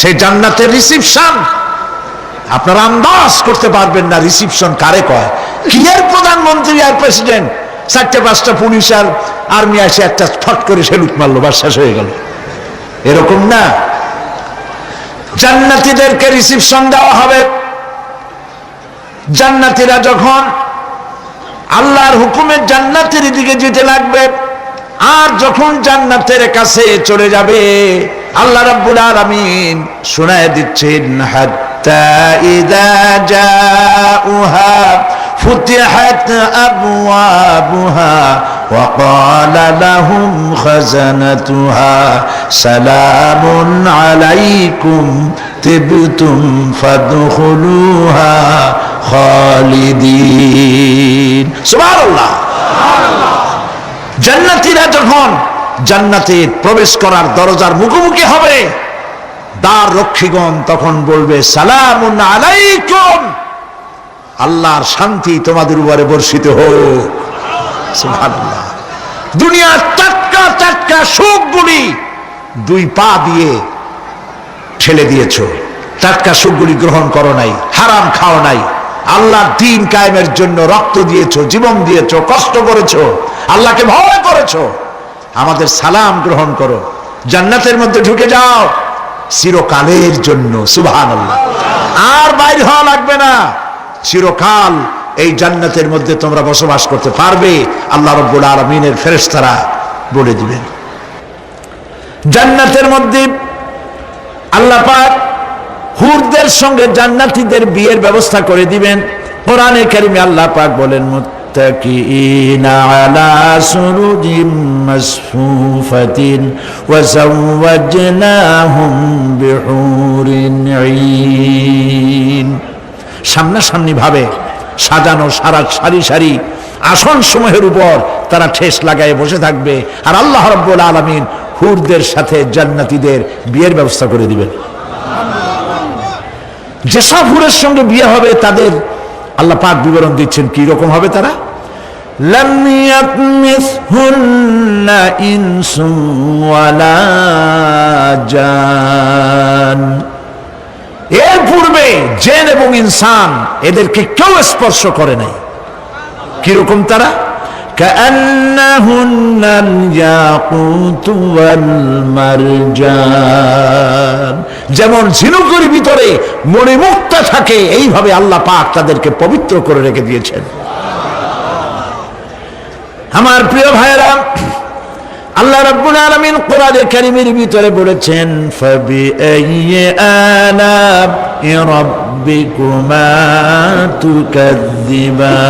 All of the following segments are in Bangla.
সেই জান্নাতের রিসিপশন আপনারা আন্দাজ করতে পারবেন না রিসিপশন কারে কয়। কি এর প্রধানমন্ত্রী আর প্রেসিডেন্ট চারটে, পাঁচটা পুলিশ আর আর্মি আসে একটা ফট করে সেলুট মারলো বা শেষ হয়ে গেল। এরকম না। জান্নাতীদেরকে রিসিপশন দেওয়া হবে। জান্নাতীরা যখন আল্লাহর হুকুমের জান্নাতের দিকে যেতে লাগবে, আর যখন জান্নাতের কাছে চলে যাবে আল্লাহ রাব্বুল আলামিন শোনায় দিচ্ছেন হাত্তা ইদা জাউহা ফুতিহাত আবওয়াবুহা وقال لهم خزنتها سلام عليكم تبتم فادخلوها خالدين سبحان الله জান্নাতীরা যখন জান্নাতে প্রবেশ করার দরজার মুখোমুখি হবে। দ্বার রক্ষীগণ তখন বলবে, সালামুন আলাইকুম। আল্লাহর শান্তি তোমাদের উপরে বর্ষিত হোক। দুনিয়ার টাটকা টাটকা সুখগুলি দুই পা দিয়ে ঠেলে দিয়েছ। টাটকা সুখগুলি গ্রহণ করো নাই, হারাম খাও নাই। আল্লাহর দিন কায়েমের জন্য রক্ত দিয়েছ, জীবন দিয়েছ, কষ্ট করেছ, আল্লাহকে ভয় করেছ। আমাদের সালাম গ্রহণ করো। জান্নাতের মধ্যে ঢুকে যাও। চিরকালের জন্য আল্লাহ আর বাইর হওয়া লাগবে না। চিরকাল এই জান্নাতের মধ্যে তোমরা বসবাস করতে পারবে। আল্লাহ রব্বুল আলমিনের ফেরেশতারা বলে দিবেন। জান্নাতের মধ্যে আল্লাহ পাক হুরদের সঙ্গে জান্নাতীদের বিয়ের ব্যবস্থা করে দিবেন। কোরআনে কারিমে আল্লাহ পাক বলেন মুত্তাকিনা আলা সুরুজিম মাসফুফাতিন ওয়া যাওয়াজনাহুম বিহুরিন ঈন সামনাসামনি ভাবে সাজানো সারা সারি সারি আসন সমূহের উপর তারা ঠেস লাগায় বসে থাকবে আর আল্লাহ রব্বুল আলমিন হুরদের সাথে জান্নাতীদের বিয়ের ব্যবস্থা করে দিবেন। যেসব হুরের সঙ্গে বিয়ে হবে তাদের আল্লাহ পাক বিবরণ দিচ্ছেন কি রকম হবে তারা لم يطمثهن إنس ولا جان এর পূর্বে জেন এবং ইনসান এদেরকে কেউ স্পর্শ করে নাই কিরকম তারা كأنهن الياقوت والمرجان যেমন ঝিনুকের ভিতরে মণিমুক্তা থাকে এইভাবে আল্লাহ পাক তাদেরকে পবিত্র করে রেখে দিয়েছেন আমার প্রিয় ভাইরা আল্লাহ রাব্বুল আলামিন কোরআনে কারীমের ভিতরে বলেছেন ফাবিআইয়ি আলা'i রাব্বিকুমা তুকাযযিবান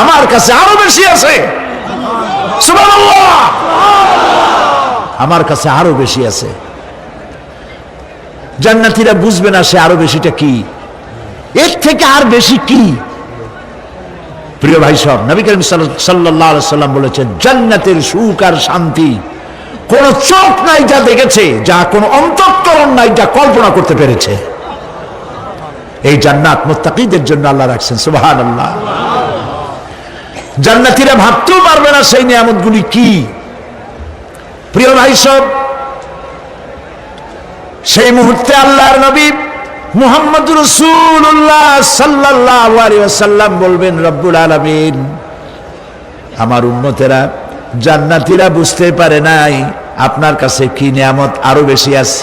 আমার কাছে আরও বেশি আছে। আমার কাছে আরও বেশি আছে। জান্নাতীরা বুঝবে না সে আরও বেশিটা কি। এর থেকে আর বেশি কি। প্রিয় ভাই সব, নবী করিম আলাইহি সাল্লাম বলেছেন, জান্নাতের সুখ আর শান্তি কোন চোখ নাই যা দেখেছে, যা কোন অন্তঃকরণ নাই যা কল্পনা করতে পেরেছে। এই জান্নাত মুত্তাকিদের জন্য আল্লাহ রাখছেন সুবহান আল্লাহ জান্নাতীরা ভাবতেও পারবে না সেই নিয়ামতগুলি কি। প্রিয় ভাই সব, সেই মুহূর্তে আল্লাহর নবী মুহাম্মদ রসুল্লাহ সাল্লাল্লাহু আলাইহি ওয়াসাল্লাম বলবেন, রব্বুল আলামিন, আমার উন্নতেরা জান্নাতীরা বুঝতে পারে নাই আপনার কাছে কি নিয়ামত আরও বেশি আছে।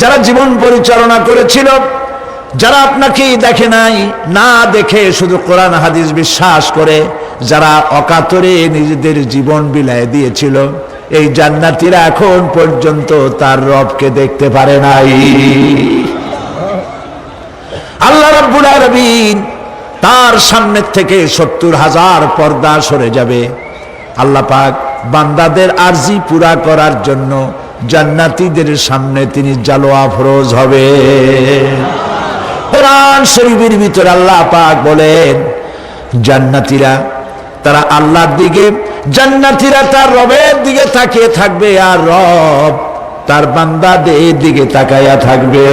যারা জীবন পরিচালনা করেছিল, যারা আপনাকে দেখে নাই, না দেখে শুধু কোরআন, হাদিস বিশ্বাস করে, যারা অকাতরে নিজেদের জীবন বিলায় দিয়েছিল, এই জান্নাতিরা এখন পর্যন্ত তার রবকে দেখতে পারে নাই। আল্লাহ রাব্বুল আলামিন তার সামনের থেকে সত্তর হাজার পর্দা সরে যাবে। আল্লাহ পাক বান্দাদের আরজি পুরা করার জন্য জান্নাতীদের সামনে তিনি জালোয়া ফরোজ হবে। কোরআন শরীফের ভিতরে আল্লাহ পাক বলেন, জান্নাতীরা তারা আল্লাহর দিকে, জান্নাতীরা তার রবের দিকে তাকিয়ে থাকবে আর রব তার বান্দাদের দিকে তাকাইয়া থাকবে।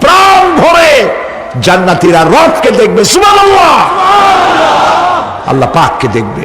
প্রাণ ভরে জান্নাতীরা রবকে দেখবে, সুবহানাল্লাহ। আল্লাহ পাককে দেখবে।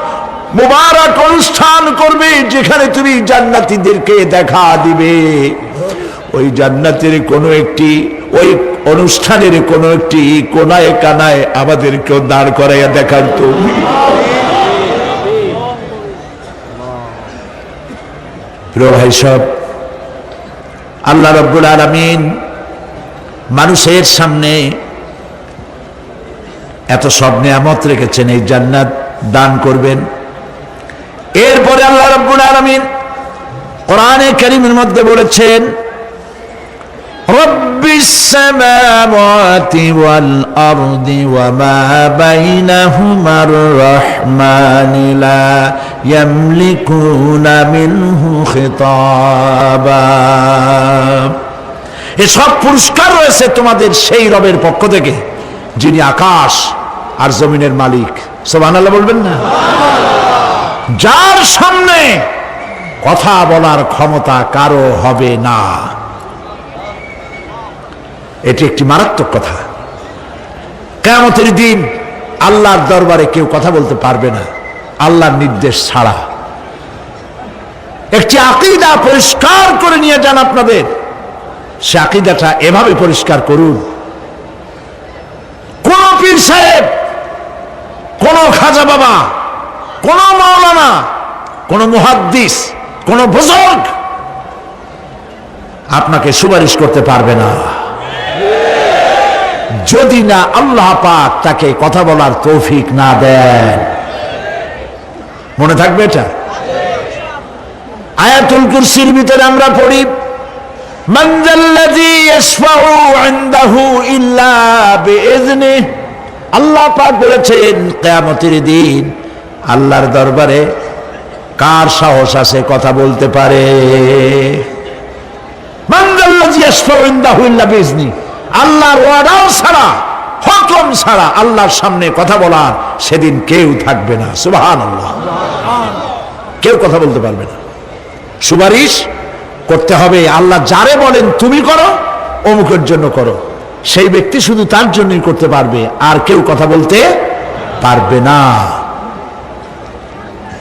মুবারক অনুষ্ঠান করবে যেখানে তুমি জান্নাতীদেরকে দেখা দিবে। ওই জান্নাতের কোনো একটি, ওই অনুষ্ঠানের কোনো একটি কোনায় কানায় আমাদেরকেও দাঁড় করাইয়া দেখার তো। ভাই সব আল্লাহ রব্বুল আলমিন মানুষের সামনে এত সব নিয়ামত রেখেছেন, এই জান্নাত দান করবেন। এরপরে আল্লাহ রব্বুল আলমিন কোরআনে করিমের মধ্যে বলেছেন رب السماوات والأرض وما بينهما الرحمن لا يملكون منه خطابا এসব পুরস্কার রয়েছে তোমাদের সেই রবের পক্ষ থেকে যিনি আকাশ আর জমিনের মালিক সোবান আল্লাহ বলবেন না যার সামনে কথা বলার ক্ষমতা কারও হবে না। এটি একটি মারাত্মক কথা। কেমতের দিন আল্লাহর দরবারে কেউ কথা বলতে পারবে না, আল্লাহর নির্দেশ ছাড়া। একটি আকিদা পরিষ্কার করে নিয়ে যান আপনাদের। সে আকিদাটা এভাবে পরিষ্কার করুন। কোন পীর সাহেব, কোন খাজা বাবা কোন মাওলানা, কোন মুহাদ্দিস, কোন বুজুর্গ আপনাকে সুপারিশ করতে পারবে না। যদি না আল্লাহ পাক তাকে কথা বলার তৌফিক না দেন। মনে থাকবে এটা? আয়াতুল কুরসির ভিতরে আমরা পড়ি আল্লাহ পাক বলেছেন, কেয়ামতির দিন আল্লাহর দরবারে কার সাহস আছে কথা বলতে পারে? আল্লাহর ওয়াডাও ছাড়া, হকম ছাড়া আল্লাহর সামনে কথা বলার সেদিন কেউ থাকবে না। সুবাহান আল্লাহ কেউ কথা বলতে পারবে না। সুপারিশ করতে হবে, আল্লাহ যারে বলেন তুমি করো, অমুকের জন্য করো। সেই ব্যক্তি শুধু তার জন্যই করতে পারবে, আর কেউ কথা বলতে পারবে না।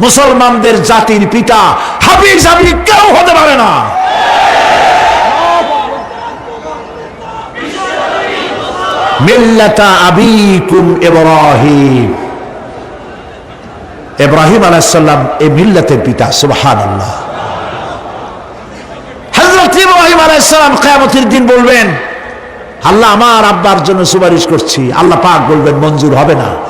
মুসলমানদের জাতির পিতা হাবিজ হাবি কেউ হতে পারে না। পিতা দিন বলবেন, আল্লাহ আমার আব্বার জন্য সুপারিশ করছি। আল্লাহ পাক বলবেন, মঞ্জুর হবে না।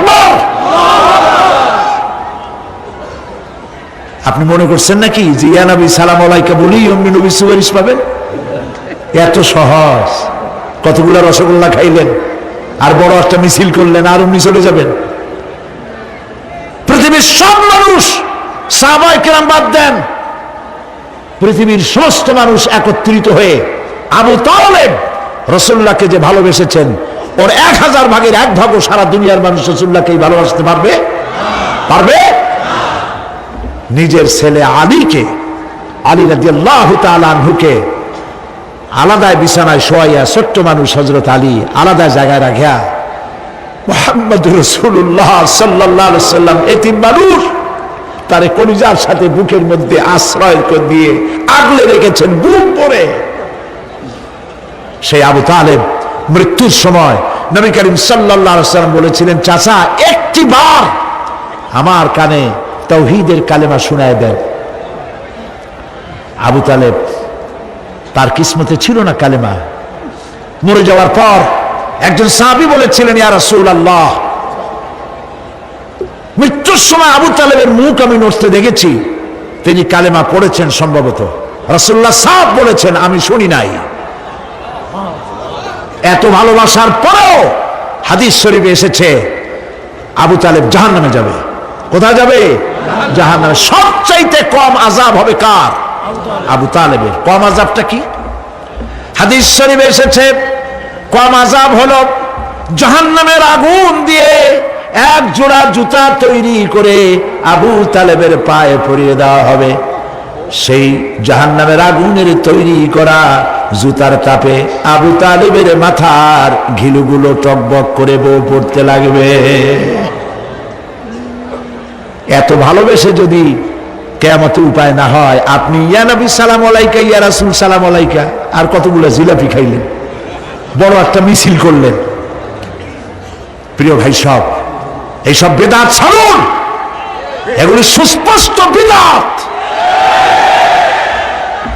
আপনি মনে করছেন নাকি যে, ইয়া নবী, সালাম আলাইকা বলি, অমনি নবী সুপারিশ পাবেন? এত সহজ। কতগুলো রসগোল্লা খাইলেন, আর বড় একটা মিছিল করলেন, আর অমনি চলে যাবেন। পৃথিবীর সব মানুষ সাহাবাই কেরাম বাদ দেন। পৃথিবীর সমস্ত মানুষ একত্রিত হয়ে আবু তালেব রসুল্লাহকে যে ভালোবেসেছেন, ওর এক হাজার ভাগের এক ভাগও সারা দুনিয়ার মানুষ রসুল্লাহকেই ভালোবাসতে পারবে? পারবে? নিজের ছেলে আলীকে, আলী রাজি আল্লাহ আলাদায় বিছানায় শোয়াইয়া ছোট্ট মানুষ হজরত আলী আলাদা জায়গায় রাখিয়া মোহাম্মদ রসুল্লাহ সাল্লাহ সাল্লাম এতিম মানুষ, তারে কলিজার সাথে বুকের মধ্যে আশ্রয় দিয়ে আগলে রেখেছেন বুক পরে সেই আবু তালেব মৃত্যুর সময় নবী করিম সাল্লাম বলেছিলেন, চাচা, একটি বার আমার কানে তৌহিদের কালেমা শুনায় দেন। আবু তালেব, তার কিসমতে ছিল না কালেমা। মরে যাওয়ার পর একজন সাহাবি বলেছিলেন, ইয়া মৃত্যুর সময় আবু তালেবের মুখ আমি নড়তে দেখেছি। তিনি কালেমা পড়েছেন সম্ভবত। রসুল্লাহ সাহ বলেছেন, আমি শুনি নাই। এত ভালোবাসার পরেও হাদিস শরীফে এসেছে, আবু তালেব জাহান নামে যাবে। কোথায় যাবে? জাহান নামে সবচাইতে কম আজাব হবে কার? আবু তালেবের। কম আজাবটা কি? হাদিস শরীফে এসেছে, কম আজাব হলো জাহান্নামের আগুন দিয়ে এক জোড়া জুতা তৈরি করে আবু তালেবের পায়ে পরিয়ে দেওয়া হবে। সেই জাহান্নামের আগুনের তৈরি করা জুতার তাপে আবু তালেবের মাথার ঘিলুগুলো টকবক করে বউ পড়তে লাগবে। এত ভালোবেসে যদি কেমত উপায় না হয়, আপনি, ইয়া নবী, সালাম আলাইকা, ইয়া রাসুল, সালাম আলাইকা। আর কতগুলো জিলাপি খাইলেন। বড় একটা মিছিল করলেন। প্রিয় ভাই, সব, এইসব বেদাত ছাড়ুন। এগুলি সুস্পষ্ট বিদাত।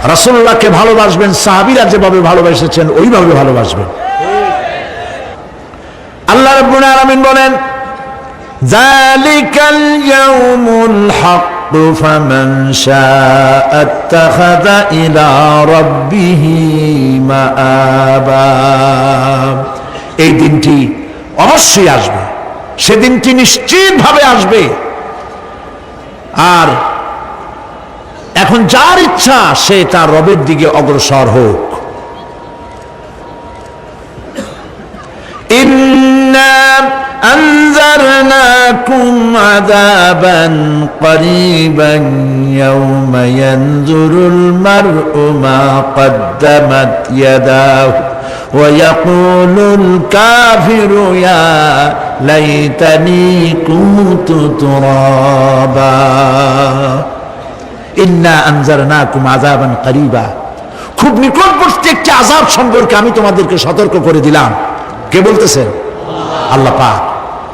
রাসুল্লাহকে ভালোবাসবেন, সাহাবিরা যেভাবে ভালোবেসেছেন, ওইভাবে ভালোবাসবেন। আল্লাহ রব্বুল আলামিন বলেন যালিকাল ইয়াউমুল হক فمن شاء اتخذ إلى ربه مآبا এই দিনটি অবশ্যই আসবে সেদিনটি নিশ্চিতভাবে আসবে আর এখন যার ইচ্ছা সে তার রবের দিকে অগ্রসর হোক إنا أنذرناكم عذابا قريبا يوم ينظر المرء ما قدمت يداه ويقول الكافر يا ليتني كنت ترابا إنا أنذرناكم عذابا قريبا খুব নিকটবর্তী একটি আজাব সম্পর্কে আমি তোমাদেরকে সতর্ক করে দিলাম কে বলতেছেন আল্লাহ পাক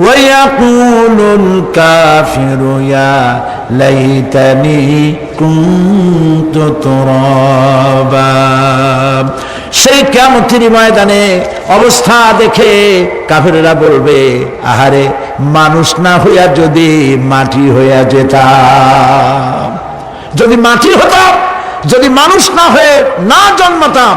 ويقول الكافر يا ليتني كنت ترابا সেই কেমতির ময়দানে অবস্থা দেখে কাফেরেরা বলবে আহারে মানুষ না হইয়া যদি মাটি হইয়া যেতাম যদি মাটি হতাম যদি মানুষ না হয়ে না জন্মাতাম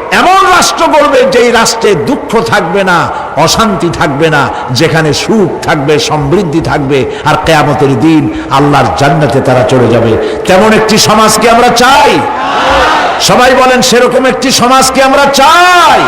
এমন রাষ্ট্র করবে যেই রাষ্ট্রে দুঃখ থাকবে না, অশান্তি থাকবে না, যেখানে সুখ থাকবে, সমৃদ্ধি থাকবে, আর কেয়ামতের দিন আল্লাহর জান্নাতে তারা চলে যাবে। তেমন একটি সমাজকে আমরা চাই? সবাই বলেন, সেরকম একটি সমাজকে আমরা চাই?